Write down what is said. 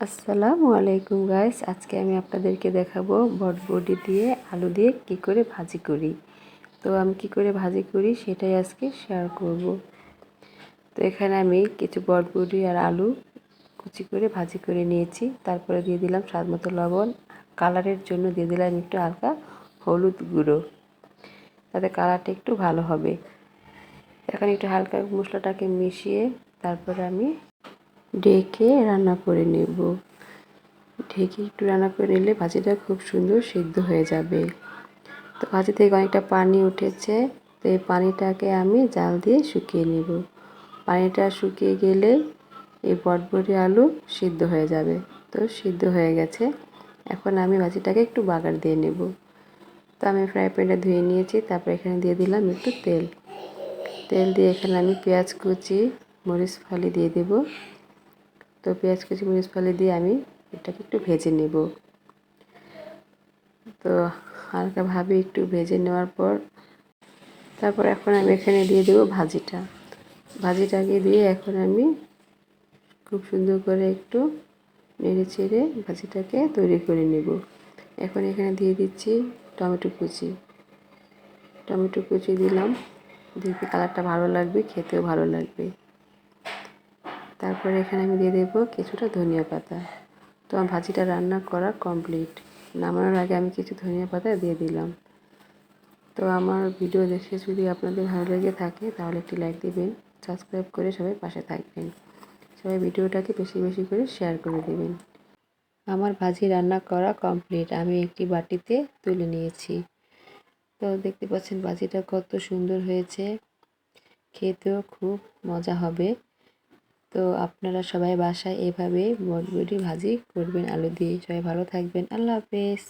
আসসালামু আলাইকুম গাইস আজকে আমি আপনাদেরকে দেখাবো বটবডি দিয়ে আলু দিয়ে কি করে ভাজি করি। তো আমি কি করে ভাজি করি সেটাই আজকে শেয়ার করব। তো এখানে আমি কিছু বটবডি আর আলু কুচি করে ভাজি করে নিয়েছি। তারপরে দিয়ে দিলাম স্বাদ মতো লবণ। কালারের জন্য দিয়ে দিলাম একটু হালকা হলুদ গুঁড়ো। তাতে কালারটা একটু ভালো হবে। এখন একটু হালকা মশলাটাকে মিশিয়ে তারপরে আমি ঢেকে রান্না করে নেব। ঢেকে একটু রান্না করে নিলে ভাজিটা খুব সুন্দর সিদ্ধ হয়ে যাবে। তো ভাজি থেকে অনেকটা পানি উঠেছে, তো এই পানিটাকে আমি জাল দিয়ে শুকিয়ে নেব। পানিটা শুকিয়ে গেলে এই বটবটি আলু সিদ্ধ হয়ে যাবে। তো সিদ্ধ হয়ে গেছে। এখন আমি ভাজিটাকে একটু বাগার দিয়ে নেব। তো আমি ফ্রাই প্যানটা ধুয়ে নিয়েছি, তারপর এখানে দিয়ে দিলাম একটু তেল। তেল দিয়ে এখানে আমি পেঁয়াজ কুচি, মরিচ ফালি দিয়ে দেবো। তো পেঁয়াজ কুচি মরিচ ফালি দিয়ে আমি এটাকে একটু ভেজে নেব। তো হালকাভাবে একটু ভেজে নেওয়ার পর তারপর এখন আমি এখানে দিয়ে দেবো ভাজিটা। ভাজিটাকে দিয়ে এখন আমি খুব সুন্দর করে একটু নেড়ে চেড়ে ভাজিটাকে তৈরি করে নেব। এখন এখানে দিয়ে দিচ্ছি টমেটো কুচি। টমেটো কুচি দিলাম। দেখতে কালারটা ভালো লাগবে, খেতেও ভালো লাগবে। তারপরে এখানে আমি দিয়ে দেবো কিছুটা ধনিয়া পাতা। তো আমার ভাজিটা রান্না করা কমপ্লিট নামানোর আগে আমি কিছু ধনিয়া পাতা দিয়ে দিলাম। তো আমার ভিডিও দেখে যদি আপনাদের ভালো লেগে থাকে, তাহলে একটি লাইক দিবেন সাবস্ক্রাইব করে সবাই পাশে থাকবেন। সবাই ভিডিওটাকে বেশি বেশি করে শেয়ার করে দেবেন। আমার ভাজি রান্না করা কমপ্লিট আমি একটি বাটিতে তুলে নিয়েছি। তো দেখতে পাচ্ছেন ভাজিটা কত সুন্দর হয়েছে। খেতেও খুব মজা হবে। তো আপনারা সবাই বাসায় এভাবে বটবটি ভাজি করবেন, আলু দিয়ে সবাই ভালো থাকবেন। আল্লাহ হাফেজ।